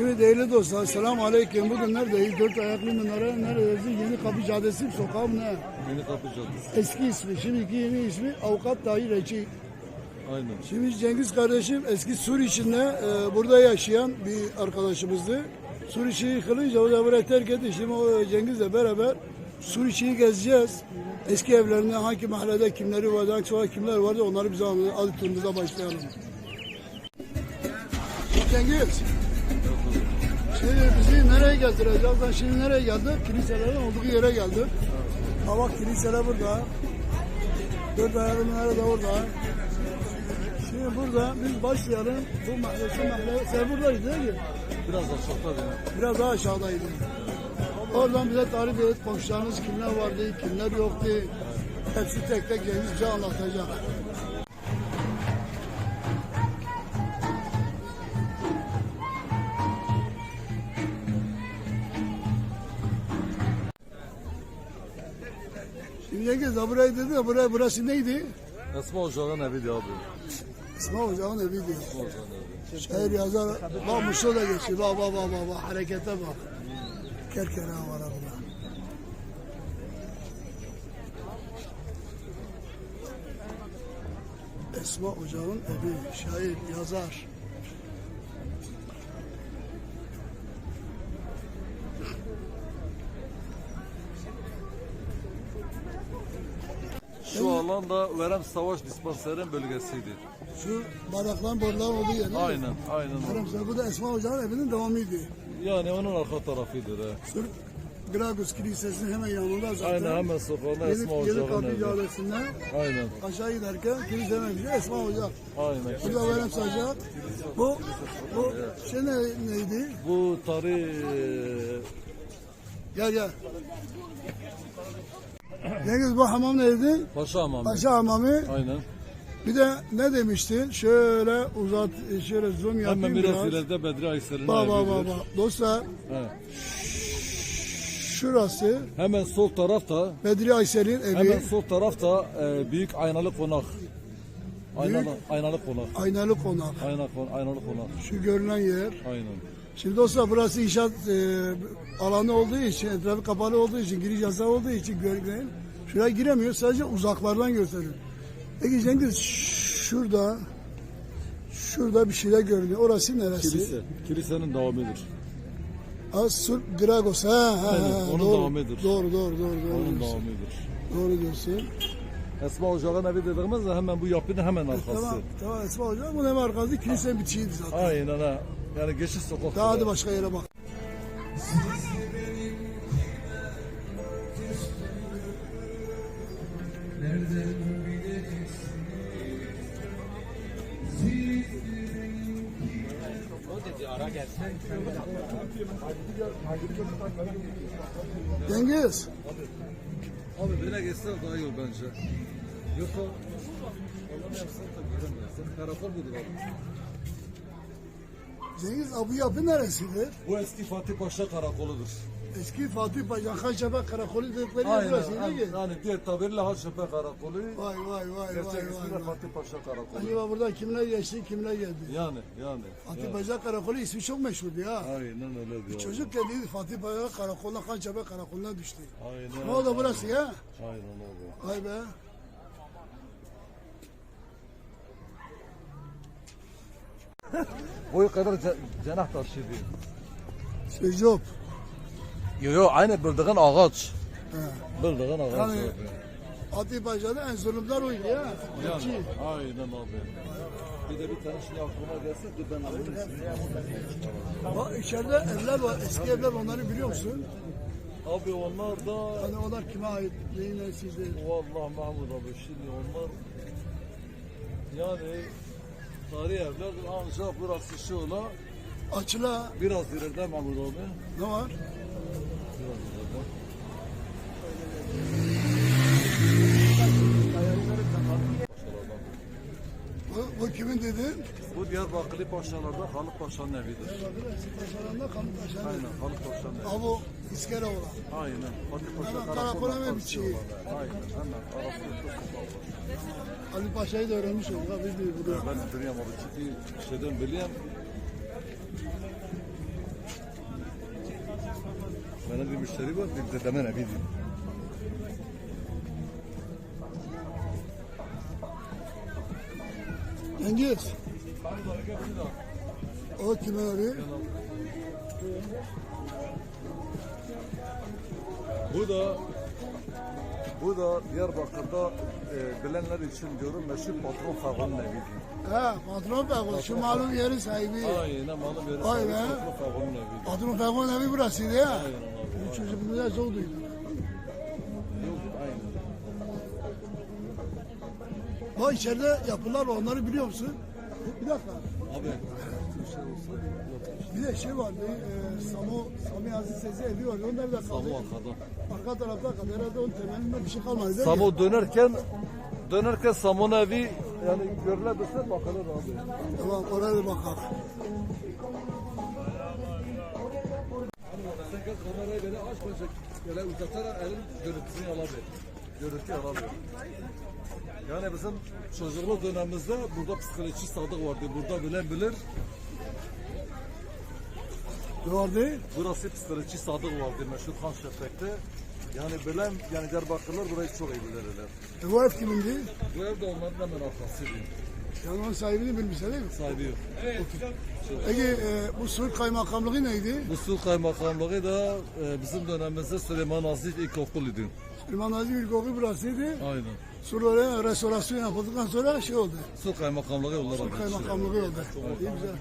Evet değerli dostlar, selamun aleyküm. Bugün neredeyiz? Dört ayaklı minare neredeyiz? Yeni Kapı Caddesi sokağı ne? Yeni Kapı Caddesi. Eski ismi, şimdiki yeni ismi Avukat Tahir Eci. Aynen. Şimdi Cengiz kardeşim eski Sur içinde e, burada yaşayan bir arkadaşımızdı. Sur içi yıkılınca o da burayı terk etti. Şimdi o Cengiz'le beraber Sur içiyi gezeceğiz. Eski evlerinde hangi mahallede kimleri vardı, hangi sokakta kimler vardı onları bize anlatın. Hadi turumuza başlayalım. Cengiz. Şimdi bizi nereye getireceğiz? Ben şimdi nereye geldik? Kiliselerin olduğu yere geldik. Ha bak kiliseler burada. Dört ayarı minare de orada. Şimdi burada biz başlayalım. Bu mahallesi mahalle. Sen buradaydın değil mi? Biraz aşağıda benim. Biraz daha aşağıdaydın. Oradan bize tarif et. Komşularınız kimler vardı, kimler yoktu. Hepsi tek tek bize anlatacak. Cengiz de burayı dedi de buraya, burası neydi? Esma Ocağı'nın eviydi abi. İsmail Hoca'nın eviydi. Esma Ocağı'nın evi. Şehir yazar. Bak Musa da geçiyor. Bak bak bak bak. Harekete bak. Kerkene var abla. Esma Hoca'nın evi. Şair, yazar. Şu alan da Verem Savaş Dispanser'in bölgesiydi. Şu baraklan boruların olduğu yer. değil mi? Aynen, aynen. Haram bu da Esma Hoca'nın evinin devamıydı. Yani onun arka tarafıydı da. Şu Gragus Kilisesi'nin hemen yanında zaten. Aynen hemen sokağında Esma Yeni, Ocağı'nın Kapı evi. Caddesi'nden Aynen, aşağı giderken kilisenin evi Esma Hoca. aynen. Burada verem sacak. Bu, bu şey ne, neydi? Bu tarih eee, Gel gel. Cengiz bu hamam neydi? Paşa Hamamı. Paşa hamamı. Aynen. Bir de ne demiştin? Şöyle uzat, şöyle zoom yapayım Hemen biraz biraz. ileride Bedri Aysel'in Bak bak bak bak. Dostlar He. şurası Hemen sol tarafta, Bedri Aysel'in evi. hemen sol tarafta eee, büyük aynalı konak. Aynalı, aynalı konak. Aynalı konak. Aynalı, aynalı konak. Şu görünen yer. Aynen. Şimdi dostlar burası inşaat e, alanı olduğu için, etrafı kapalı olduğu için, giriş yasağı olduğu için görmeyin. Şuraya giremiyor, sadece uzaklardan gösteriyor. Peki Cengiz şurada, şurada bir şeyler görünüyor. Orası neresi? Kilise. Kilisenin devamıdır. Asur Gragos. Ha, ha, ha, onun doğru, devamıdır. Doğru, doğru, doğru, doğru, Onun diyorsun. devamıdır. Doğru diyorsun. Esma Ocağı'nın evi dediğimiz de hemen bu yapının hemen arkası. Tamam, tamam Esma Hocam. Bu ne var arkası? Kilisenin bitişiydi zaten. Aynen ha. Yani geçiş sokak. Daha hadi başka yere bak. Cengiz, Abi böyle geçsen daha iyi olur bence. Yoksa Allah'ın yapsın da göremezsin. Karakol budur abi. Cengiz Abu Yapı neresidir? Bu eski Fatih Paşa karakoludur. Eski Fatih Paşa Kaşaba Karakolu dedikleri yer burası değil mi? Yani diğer tabirle Haçtepe karakolu. Vay vay vay Gerçek vay. ismiyle vay. Fatih Paşa karakolu. Acaba burada kimler geçti, kimler geldi? Yani yani. Fatih yani. Paşa Karakolu ismi çok meşhurdu ya. Aynen öyle diyor. Çocuk geldi Fatih Paşa Karakolu'na Kaşaba Karakolu'na düştü. Aynen. Ne oldu burası ya? Aynen öyle. Vay be. Boyu kadar ce- cenah taşıydı. Secop. Yo yo aynı bildiğin ağaç. He. Bildiğin ağaç. Yani Paşa'da en zulümler oydu ya. Yani, İki. aynen abi. Bir de bir tane şey aklıma gelse de ben alayım. Bak içeride evler var, eski evler onları biliyor musun? Abi onlar da Hani onlar kime ait, neyin nesiydi? Vallahi Mahmut abi şimdi onlar yani tarihi evler ancak burası şu ola Açıla biraz ileride Mahmut abi. ne var? Biraz ileride. Bu, bu kimin dedin? Bu Diyarbakırlı Paşalarda Halık Paşa'nın evidir. Paşalarında Kanı Paşa'nın. Aynen Halık Paşa'nın evi. Ha bu iskele olan. Aynen. Fatih Paşa karakola karakola olan. Aynen. Hemen arasında Ali Paşa'yı da öğrenmiş olduk. Abi, bir, burada. Ben biliyorum abi. Çünkü çıkışlardan biliyorum. Bana bir müşteri var. Bir de demen eminim. Yengeç. O kime arıyor? Bu da bu da Diyarbakır'da e, bilenler için diyorum meşhur patron Fagol'un evi diyor. Ha patron Fegol. Şu malum yerin sahibi. Aynen malum yeri Vay sahibi be. patron Fagol'un evi diyor. Patron Fegol'un evi burasıydı ya. Aynen abi. Bu çocukluğunda çok duydum. Yok aynen. Bak içeride yapılar var, onları biliyor musun? Bir dakika. Abi bir de şey vardı. E, Samo, Sami Aziz Sezi evi vardı. Onlar da kaldı. Samu arkada. Arka tarafta kaldı. Herhalde onun temelinde bir şey kalmadı. değil mi? Samu dönerken dönerken Samu'nun evi yani görülebilse bakılır abi. Tamam oraya da bakalım. Sen gel kamerayı böyle aç bence böyle uzatarak elin görüntüsünü alabilir. Görüntü alabilir. Yani bizim çocukluk dönemimizde burada psikolojik sadık vardı. Burada bilen bilir. Ne vardı? Burası psikolojik sadık vardı meşhur Han Şefek'te. Yani bilen yani Diyarbakırlılar burayı çok iyi bilirler. E, bu ev kimindi? Bu ev de onların hemen arkasıydı. Yani onun sahibini bilmişler değil mi? Sahibi yok. Peki e, bu Suud Kaymakamlığı neydi? Bu Sul Kaymakamlığı da e, bizim dönemimizde Süleyman Aziz İlkokulu'ydu. Süleyman Aziz İlkokulu burasıydı. Aynen. Oraya restorasyon yapıldıktan sonra şey oldu. Sul Kaymakamlığı olarak geçiyor. Kaymakamlığı oldu. İyi güzel.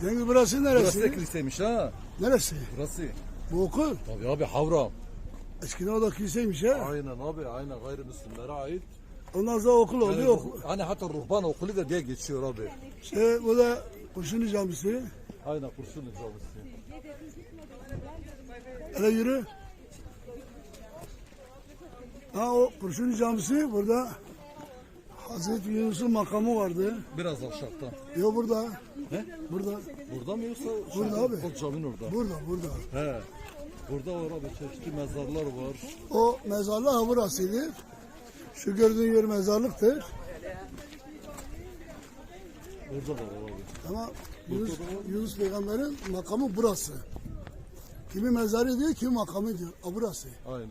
Cengiz burası neresi? Burası da kiliseymiş ha. Neresi? Burası. Bu okul. Tabii abi Havra. Eskiden o da kiliseymiş ha. Aynen abi aynen gayrimüslimlere ait. Ondan sonra okul oldu. Yani, okul. hani hatta ruhban okulu da diye geçiyor abi. Şey, bu da Kurşunlu Camisi. Aynen Kurşunlu Camisi. Hele yürü. Ha o Kurşunlu Camisi burada Hazreti Yunus'un makamı vardı. Biraz aşağıda. Yok burada. Ne? Burada. Burada mı yoksa? Burada şeyde, abi. O caminin orada. Burada, burada. He. Burada var abi çeşitli mezarlar var. O mezarlık ha burasıydı. Şu gördüğün yer mezarlıktır. Burada da var abi. Ama Yunus, Yunus peygamberin makamı burası. Kimi mezarı diyor, kimi makamı diyor. Ha burası. Aynen.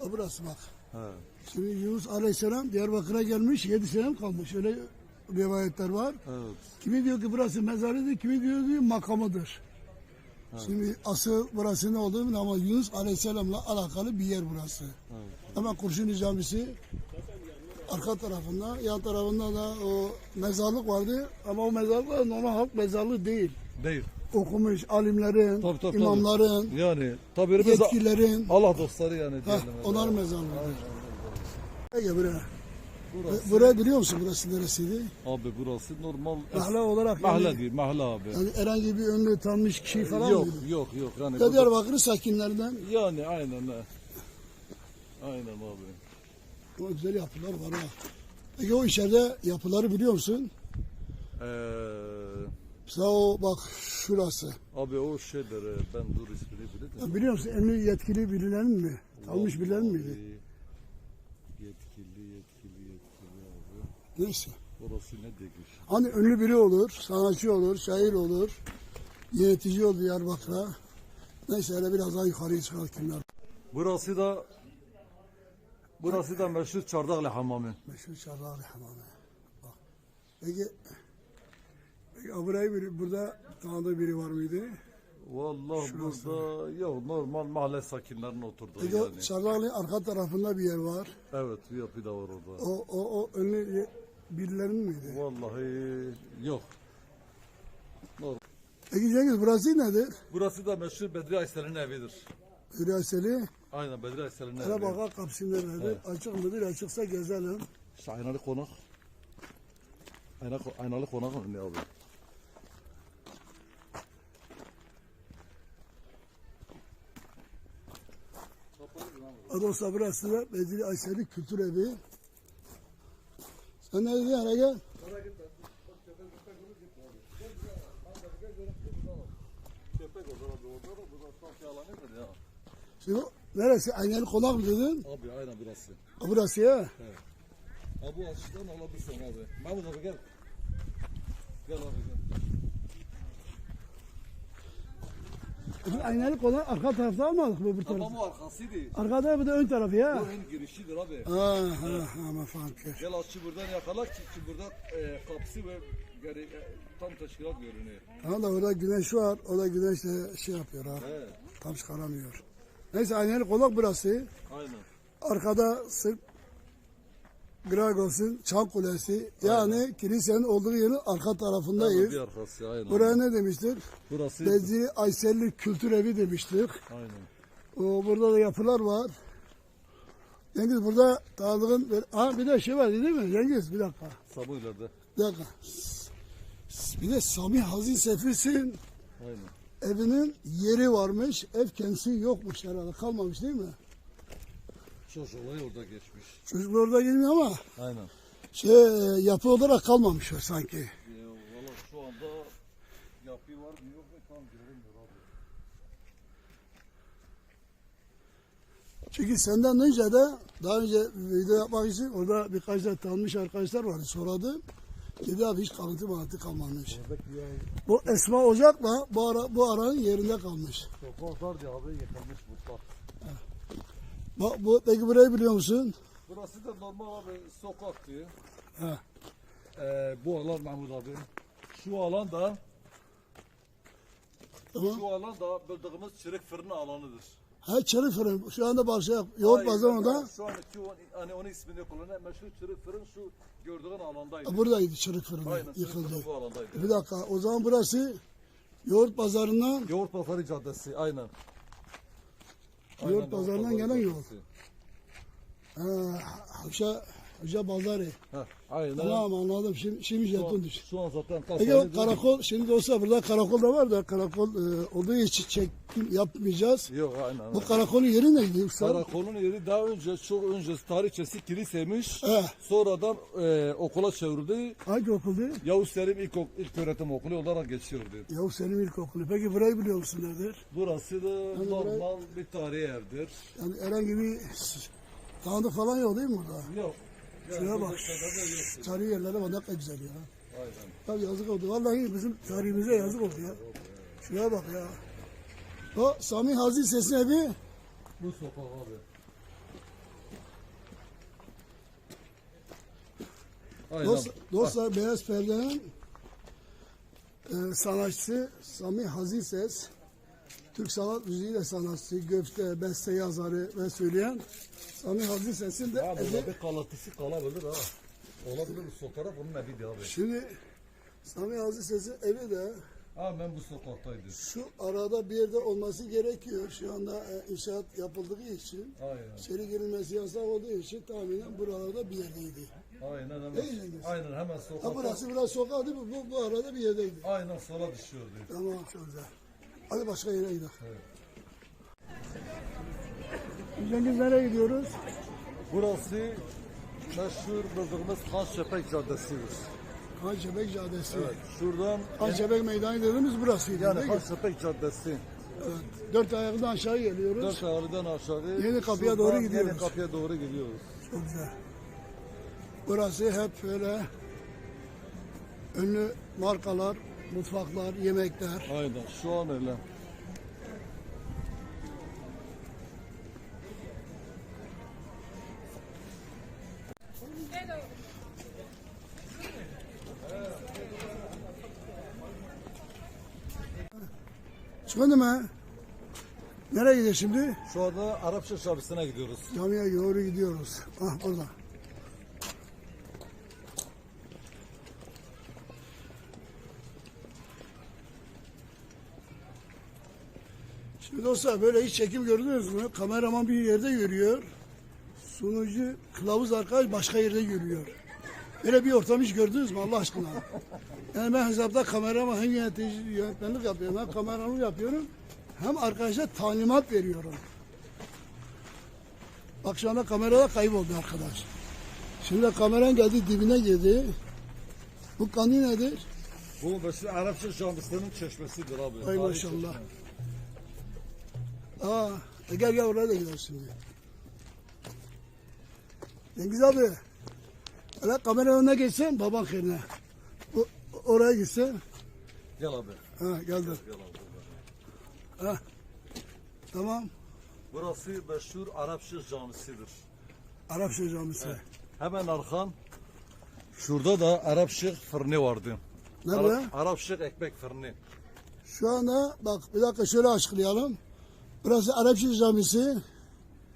Ha burası bak. He. Şimdi Yunus Aleyhisselam Diyarbakır'a gelmiş, yedi sene kalmış. Öyle rivayetler var. Evet. Kimi diyor ki burası mezarıdır, kimi diyor ki makamıdır. Şimdi asıl burası ne olduğunu ama Yunus Aleyhisselam'la alakalı bir yer burası. Hemen Kurşunlu Camisi arka tarafında, yan tarafında da o mezarlık vardı ama o mezarlık da normal halk mezarlığı değil. Değil. Okumuş alimlerin, Tabii, tabii, imamların, tabii. Yani tabii biz yetkililerin, Allah dostları yani heh, diyelim. onların mezarlığı. Ege buraya. Burası, Burayı biliyor musun burası neresiydi? abi burası normal Mahalle olarak yani, mahalle değil mahalle abi. yani herhangi bir ünlü tanınmış kişi falan yok mıydı? yok yok yani Ya burada- Diyarbakır'ın sakinlerinden yani aynen he. Aynen abi. o güzel yapılar var ha. Peki o içeride yapıları biliyor musun? Ee, Mesela o bak şurası. abi o şeyler e, ben dur ismini bilirim. Biliyor musun en büyük yetkili birilerin mi? Tanınmış birilerin miydi? Yetkili yetkili yetkili abi. Neyse. Orası ne demiş? Hani ünlü biri olur, sanatçı olur, şair olur, yönetici olur Diyarbakır'a. Neyse hele biraz daha yukarıya çıkar kimler. Burası da Burası da meşhur Çardaklı Hamamı. Meşhur Çarrağlı Hamamı. Bak. Peki, peki burayı biri, burada tanıdığı biri var mıydı? Vallahi burada yok normal mahalle sakinlerinin oturduğu Peki yani. Çarrağlı'nın arka tarafında bir yer var. Evet bir yapı da var orada. O, o, o miydi? Vallahi yok. Peki Cengiz burası nedir? Burası da meşhur Bedri Aysel'in evidir. Hüraseli. Aynen Bedri Aysel'in Hele evi. bakar kapısı nerede? Açık mıdır? Açıksa gezelim. İşte aynalı konak. Ayna, aynalı konak mı ne abi? Adosa burası da Bedri Aysel'i Kültür Evi. Sen ne dedin hele gel? Köpek olur abi orada da burada sanki alanıdır ya. Şimdi neresi? Aynalı konak mı dedin? Abi aynen burası. Ha, Burası ya. Ha bu açıdan alabilirsin abi. Mahmut abi gel. Gel abi gel. Aynalık olan arka tarafta almadık mı bu taraf? Tamam o arkasıydı. Arka tarafı da ön tarafı ya. Bu ön girişidir abi. Ha ha ha ama farklı. Gel açı buradan yakala ki, ki burada e, kapısı ve geri, e, tam teşkilat görünüyor. Tamam da orada güneş var. O da güneşle şey yapıyor ha. He, Tam çıkaramıyor. Neyse aynalık konak burası. aynen. Arkada Sırp Gragos'un Çan Kulesi yani kilisenin olduğu yerin arka tarafındayız. Bir arkası aynen. Buraya ne demiştik? Burası Bezi Ayselli Kültür Evi demiştik. aynen. O, burada da yapılar var. Cengiz burada dağlığın... Ha bir de şey var değil mi? Cengiz bir dakika. Sabah ileride. Bir dakika. Bir de Sami Hazin Sefis'in Aynen. evinin yeri varmış. Ev kendisi yokmuş herhalde. Kalmamış değil mi? Çoş olayı orada geçmiş. Çocuklar orada gelmiyor ama Aynen. şey yapı olarak kalmamış o sanki. E, Valla şu anda yapı var mı yok mu tam görünmüyor abi. Çünkü senden önce de daha önce video yapmak için orada birkaç da tanınmış arkadaşlar vardı. Soradım. Dedi abi hiç kalıntı mantı kalmamış. Bu Esma Ocak'la bu, ara, bu aranın yerinde kalmış. Sokaklar diye abi yıkılmış mutfak. Bak bu, peki burayı biliyor musun? Burası da normal abi sokaktı. He. Ee, bu alan Mahmut abi. Şu alan da Tamam. şu alan da bildiğimiz çırık fırını alanıdır. Ha çarı fırın. Şu anda başka yoğurt Hayır, pazarında Şu anki o, hani onun ismini kullanan meşhur çırık fırın şu gördüğün alandaydı. buradaydı çırık fırını Aynen çırık yıkıldı. fırın bu alandaydı. Bir dakika o zaman burası yoğurt pazarından Yoğurt Pazarı Caddesi aynen. Yoğurt Pazarı'ndan gelen. Caddesi. ha, Havşa, Havşa Pazarı. Heh, aynen. Tamam anladım. Şimdi, şimdi jeton an, düş. şu an zaten Peki o karakol şimdi olsa burada karakol da var da karakol e, olduğu için çekim yapmayacağız. Yok aynen. Bu karakolun yeri neydi usta? Karakolun yeri daha önce çok önce tarihçesi kiliseymiş. He. Sonradan e, okula çevrildi. Hangi okuldu? Yavuz Selim İlk, İlk Öğretim Okulu olarak geçiyordu. Yavuz Selim İlkokulu. Peki burayı biliyor musun nedir? Burası da normal bir tarihi evdir. Yani herhangi bir tanıdık falan yok değil mi burada? Yok. Şuraya bak. Tarihi yerlere bak ne kadar güzel ya. Tabii yazık oldu. Vallahi bizim tarihimize yazık oldu ya. Şuraya bak ya. O Sami Hazi Ses'in evi Bu sokak abi. Aynen. Dost, dostlar Beyaz Perde'nin e, sanatçısı Sami Hazi Ses. Türk sanat müziği de sanatçısı, göfte, beste yazarı ve söyleyen Sami Hazi Ses'in de evi. burada bir kalıntısı kalabilir ha. Olabilir bu fotoğraf onun eviydi abi. Şimdi Sami Hazi Ses'in evi de Ha ben bu sokaktaydı. şu arada bir yerde olması gerekiyor. Şu anda e, inşaat yapıldığı için, Aynen. içeri girilmesi yasak olduğu için tahminen buralarda bir yerdeydi. Aynen hemen. Değil mi? Aynen hemen Ha sokakta. burası biraz mi? Bu, bu arada bir yerdeydi. Aynen sola düşüyordu. Tamam güzel. Hadi başka yere gidelim. Cengiz nereye gidiyoruz? Burası meşhur bildiğimiz Han Şepek Caddesi'dir. Hançebek Caddesi. Evet. Şuradan Hançebek Meydanı dediğimiz burasıydı yani değil Han mi? Şepek Caddesi. Evet. Dört ayaktan aşağı geliyoruz. Dört ayarıdan aşağı. Yeni kapıya şuradan doğru gidiyoruz. Yeni kapıya doğru gidiyoruz. Çok güzel. Burası hep böyle ünlü markalar, mutfaklar, yemekler. Aynen şu an öyle. Çıkmadı mı? Nereye gidiyor şimdi? Şu anda Arapça Çarşısı'na gidiyoruz. Camiye doğru gidiyoruz. Ah orada. Şimdi dostlar böyle hiç çekim gördünüz mü? Kameraman bir yerde görüyor. Sunucu kılavuz arkadaş başka yerde görüyor. Böyle bir ortam hiç gördünüz mü Allah aşkına? Yani ben hesapta kameraman hem yönetici, yönetmenlik yapıyorum hem kameramanlık yapıyorum. Hem arkadaşa talimat veriyorum. Bak şu anda kamerada kayboldu arkadaş. Şimdi kameran geldi dibine girdi. Bu kanı nedir? Bu meşhur Arapça Şarşısı'nın çeşmesidir abi. Ay maşallah. çeşmesi. Aa, e gel gel oraya da gidelim şimdi. Cengiz abi. Hele kamera önüne geçsen baban yerine. O, oraya gitsen. Gel abi. Ha geldim. Gel abi. Ha. Tamam. Burası meşhur Arapşık camisidir. Arapça camisi. Hemen arkan şurada da Arapşık fırını vardı. Nerede? Arap, Arapşık ekmek fırını. Şu anda bak bir dakika şöyle açıklayalım. Burası Arapça camisi.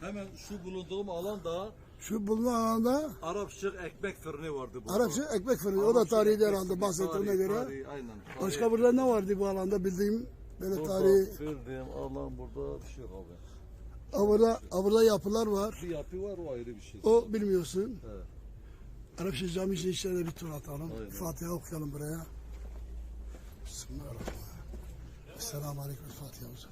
Hemen şu bulunduğum alan da Şu bulunan alanda Arapşık ekmek fırını vardı burada. Arapça ekmek fırını. O da tarihi ekmek herhalde fırını, bahsettiğine tarihi, göre. tarihi, aynen. Başka burada ne vardı bu alanda bildiğim böyle Burada tarihi. Bildiğim alan burada bir şey yok abi. Ha, Burada, ha, burada yapılar var. Bir yapı var o ayrı bir şey. O bilmiyorsun. Evet. Arapça camisi içlerine bir tur atalım. Aynen. Fatiha okuyalım buraya. Bismillahirrahmanirrahim. Esselamu Aleyküm Fatiha hocam.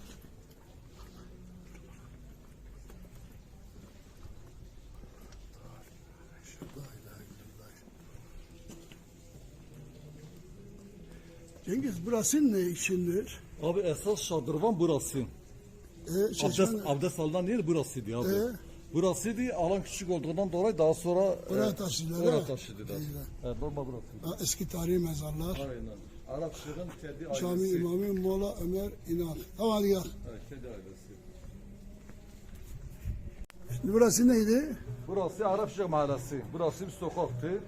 Cengiz burası ne içindir? Abi esas şadırvan burası. E, çeşme Abdest, abdest alınan yer burasıydı abi. Ee? Burasıydı. Alan küçük olduğundan dolayı daha sonra Oraya e, taşıdılar, Oraya ha? taşıdılar. Evet, normal burasıydı. Ha, eski tarihi mezarlar. Aynen. Arapşık'ın kendi ailesi. Cami imamı Mola Ömer İnan. Tamam hadi gel. Evet, kendi ailesi. Burası neydi? Burası Arapşık mahallesi. Burası bir sokaktı.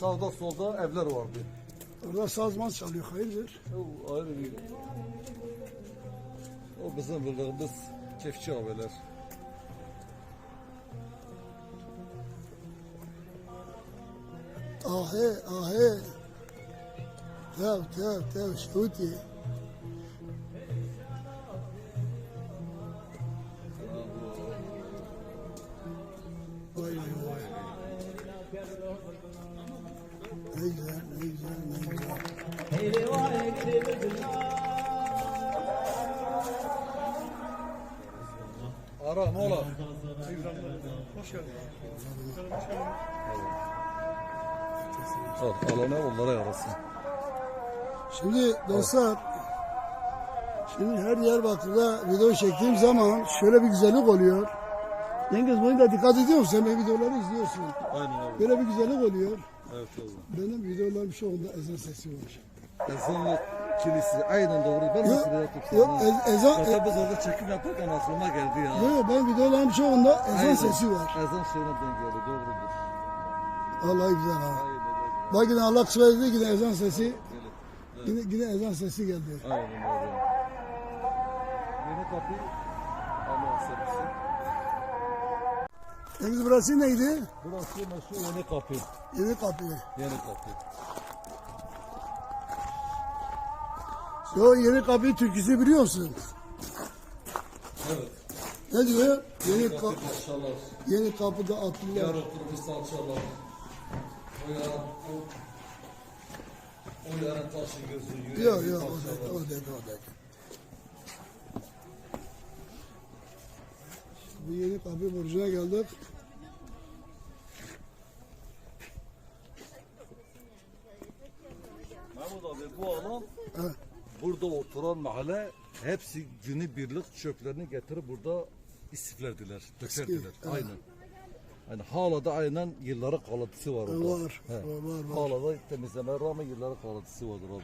Sağda solda evler vardı. Orada sazman çalıyor. Hayırdır? O ayrı bir... O bizim bildiğimiz çiftçi abiler. Ahe ahe. Tev tev tev şuti. Al, alana onlara yarasın. Şimdi dostlar, şimdi her Diyarbakır'da video çektiğim zaman şöyle bir güzellik oluyor. Cengiz bunu da dikkat ediyor musun? Sen benim videoları izliyorsun. Aynen abi. Böyle bir güzellik oluyor. Evet abi. Benim videolarım çoğunda ezan sesi var. Ezanlı kilisi aynen doğru. Ben Yok, nasıl yaptım? yok, ez- ezan- Zaten biz orada çekim yaparken aklıma geldi ya. Yok ben videolarım çoğunda ezan Aynen. sesi var. Ezan şeyine denk geldi doğrudur. Vallahi güzel ha. Bak yine Allah söyledi yine ezan sesi. Gelin. Yine, yine ezan sesi geldi. Aynen öyle. Yeni kapı ama servisi. Deniz burası neydi? Burası meşhur yeni kapı. Yeni kapı. Yeni kapı. O yeni kapı türküsü biliyor musun? Evet. Ne diyor? Yeni, Kapı ka- parçalar. yeni kapıda atlılar. Yar oturmuş salçalar. O yarın o, o yarın taşı gözü Yok yok o dedi, o dedi, o dedi. Bu yeni kapı burcuna geldik. Mahmut abi bu alan Evet. Burada oturan mahalle hepsi günü birlik çöplerini getirip burada istiflerdiler, dökerdiler. evet. Aynen. Yani hala da aynen yılların kalıntısı var orada. Var, He. var, var. Hala da temizleme rağmen yılların kalıntısı vardır abi.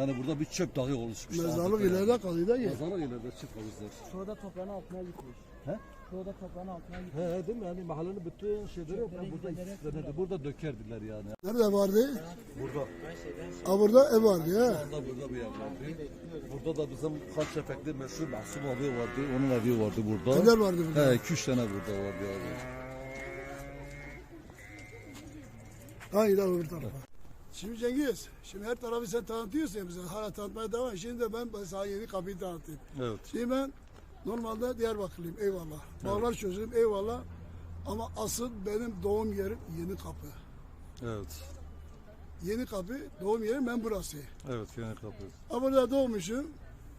Yani burada bir çöp dağı oluşmuş. Mezarlık ileride kalıyor da ki. Mezarlık ileride çöp kalmışlar. Şurada toprağın altına gitmiş. He? Şurada toprağın altına gitmiş. He he değil mi? Yani mahallenin bütün şeyleri ben burada istiflerdi. Burada dökerdiler yani. Nerede vardı? Burada. Ha burada ev vardı ya. Şu anda burada bir ev vardı. Burada da bizim kaç efekli meşhur Mahsum abi vardı. Onun evi vardı burada. Evler vardı burada. He, iki üç tane burada vardı abi. Hayır öbür tarafa. Şimdi Cengiz, şimdi her tarafı sen tanıtıyorsun ya bize. Hala tanıtmaya devam. Şimdi de ben sana yeni kapıyı tanıtayım. Evet. Şimdi ben normalde Diyarbakırlıyım eyvallah. Bağlar çocuğum eyvallah. Ama asıl benim doğum yerim Yeni Kapı. Evet. Yeni Kapı doğum yerim ben burası. Evet yeni kapı. Ha burada doğmuşum.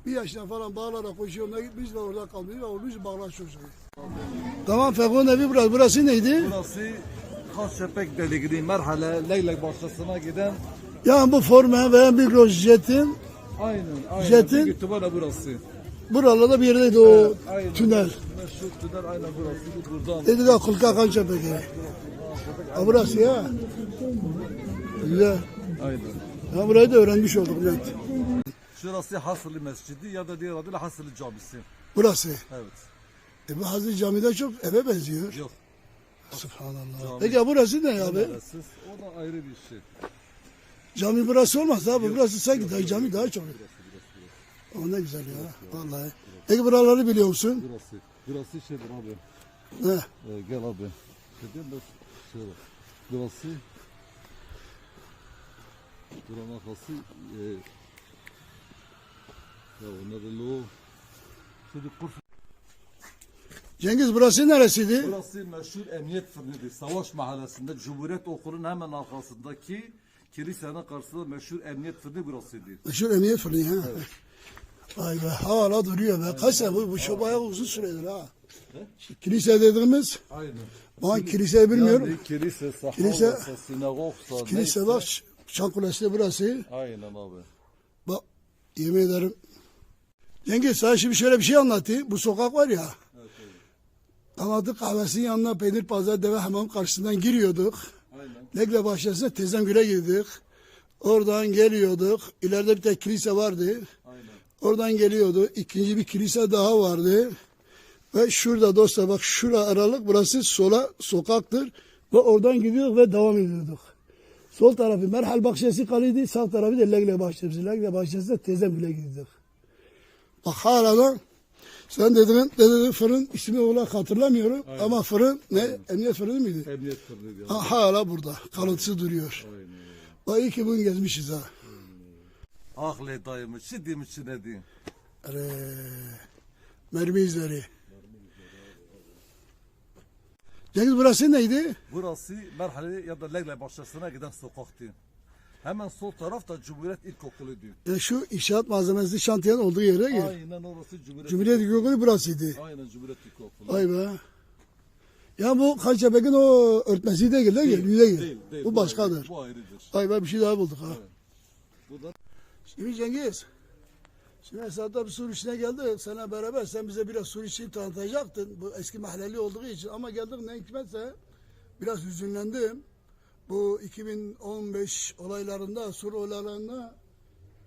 Bir yaşına falan bağlara koşuyorum da gitmiş ve orada kalmış ve olmuş bağlar çocuğu. Tamam Fekon evi burası. Burası neydi? Burası Kaçepek delikli merhale Leylek bahçesine giden Yani bu forma veya mikrojetin aynen aynen Jetin- bir kütüphane burası. Buralarda bir yerdeydi o Aynen. tünel. Meşhur tünel aynen burası. Buradan. Dedi de Kulka Kança peki. Ha burası ya. Güzel. Aynen. Ya burayı da öğrenmiş olduk net. Şurası Hasırlı Mescidi ya da diğer adıyla Hasırlı Camisi. Burası. Evet. E bu Hazreti Cami'de çok eve benziyor. Yok. Subhanallah. Cami. Peki burası ne abi? Neresiz? O da ayrı bir şey. Cami burası olmaz abi. Burası sanki daha cami daha çok. O ne güzel ya. Vallahi. Peki buraları biliyor musun? Burası. Burası şeydir abi. Ne? Ee, gel abi. Dedim de şöyle. Burası Buranın arkası e, ya o ne de lo Şimdi Kurf Cengiz burası neresiydi? Burası meşhur emniyet fırınıdır. Savaş mahallesinde Cumhuriyet Okulu'nun hemen arkasındaki kilisenin karşısında meşhur emniyet fırını burasıdır. Meşhur emniyet fırını ha. Vay be hala duruyor be. Kaç sene bu, bu çok bayağı uzun süredir ha. Kilise dediğimiz Aynen. ben kiliseyi bilmiyorum. Yani kilise, sahav, Kilise- sinagogsa, Kilise neyse. var. Çan Kulesi burası. Aynen abi. Bak yemin ederim. Cengiz sana şimdi şöyle bir şey anlatayım. Bu sokak var ya. Kahvaltı kahvesinin yanına peynir pazar deve hamam karşısından giriyorduk. Aynen. Legle bahçesine Tezemgül'e girdik. Oradan geliyorduk. İleride bir tek kilise vardı. Aynen. Oradan geliyordu. İkinci bir kilise daha vardı. Ve şurada dostlar bak şura aralık burası sola sokaktır. Ve oradan gidiyorduk ve devam ediyorduk. Sol tarafı Merhal Bahçesi kalıydı. Sağ tarafı da Legle Bahçesi. Legle Bahçesi'ne Tezemgül'e gidiyorduk. Bak hala da sen dediğin, dediğin fırın ismi olarak hatırlamıyorum. Ama fırın ne? Emniyet fırını mıydı? Emniyet fırını. Ha, hala burada. Kalıntısı duruyor. Aynen. Bak iyi ki bugün gezmişiz ha. Ah le dayımı, ciddi için ne diyeyim? Are, mermi izleri. Cengiz burası neydi? Burası Merhale ya da Legle Bahçesi'ne giden sokaktı. Hemen sol taraf da Cumhuriyet İlkokulu diyor. E, şu inşaat malzemesi şantiyenin olduğu yere gel. Aynen orası Cumhuriyet, Cumhuriyet İlkokulu burasıydı. Aynen Cumhuriyet İlkokulu. Vay be. Ya bu Kalçebek'in o örtmesi değil, değil, değil, değil, Değil, değil. Bu başkadır. ayrı- Bu ayrıdır. Vay be bir şey daha bulduk ha. Bu da Şimdi Cengiz. Şimdi Esat'ta bir sur işine geldi. Sana beraber sen bize biraz sur işini tanıtacaktın. Bu eski mahalleli olduğu için. Ama geldik ne hikmetse biraz hüzünlendim. Bu 2015 olaylarında, sur olaylarında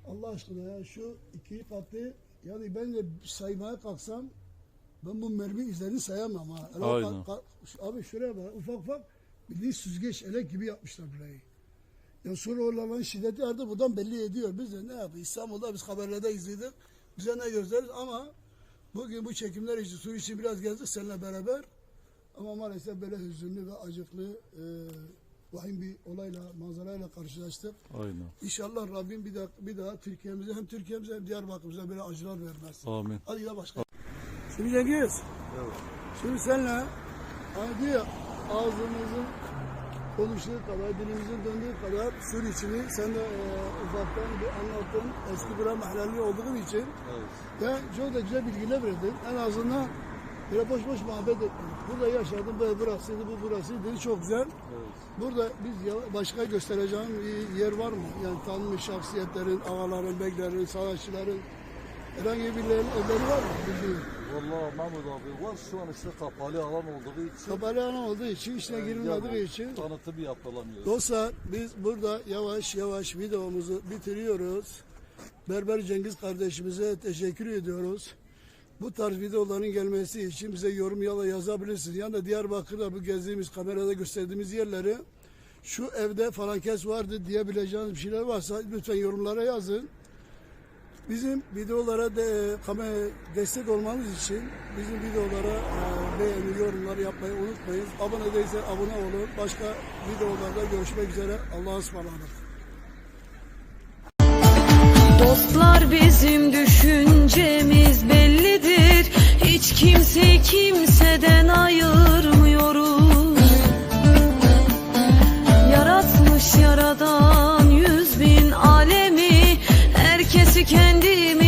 Allah aşkına ya şu iki katlı yani ben de saymaya kalksam ben bu mermi izlerini sayamam ha. Aynen. abi şuraya bak ufak ufak bildiğin süzgeç elek gibi yapmışlar burayı. Ya sonra olanların şiddeti artık buradan belli ediyor. Biz de ne yapıyoruz? İstanbul'da biz haberlerde izledik. Bize ne gösterir ama bugün bu çekimler için su için biraz gezdik seninle beraber. Ama maalesef böyle hüzünlü ve acıklı e, vahim bir olayla, manzarayla karşılaştık. Aynen. İnşallah Rabbim bir daha, bir daha Türkiye'mize hem Türkiye'mize hem Diyarbakır'ımıza böyle acılar vermez. Amin. Hadi ya başka. Şimdi Cengiz. Şimdi senle hani diyor ya, ağzımızın konuştuğu kadar, dilimizin döndüğü kadar sur içini sen de e, ufaktan bir anlattın. Eski bir mahalleli olduğun için Evet. ve çok da güzel bilgiler verdin. En azından böyle boş boş muhabbet ettin. Burada yaşadım, böyle burasıydı, bu burasıydı. Çok güzel. Evet. Burada biz ya- başka göstereceğim bir yer var mı? Yani tanınmış şahsiyetlerin, ağaların, beklerin, savaşçıların herhangi birilerinin evleri var mı? Bildiğin. Vallahi Mahmut abi var şu an işte kapalı alan olduğu için. Kapalı alan olduğu için, içine girilmediği için. Tanıtım yapılamıyor. Dostlar biz burada yavaş yavaş videomuzu bitiriyoruz. Berber Cengiz kardeşimize teşekkür ediyoruz. Bu tarz videoların gelmesi için bize yorum yala yazabilirsiniz. Yani da Diyarbakır'da bu gezdiğimiz kamerada gösterdiğimiz yerleri şu evde falan kes vardı diyebileceğiniz bir şeyler varsa lütfen yorumlara yazın. Bizim videolara de, destek olmamız için bizim videolara e, beğeni, yorumları yapmayı unutmayın. Abone değilse abone olun. Başka videolarda görüşmek üzere. Allah'a ısmarladık. Dostlar bizim düşüncemiz bellidir. Hiç kimse kimseden ayırmıyoruz. Yaratmış yaradan kendimi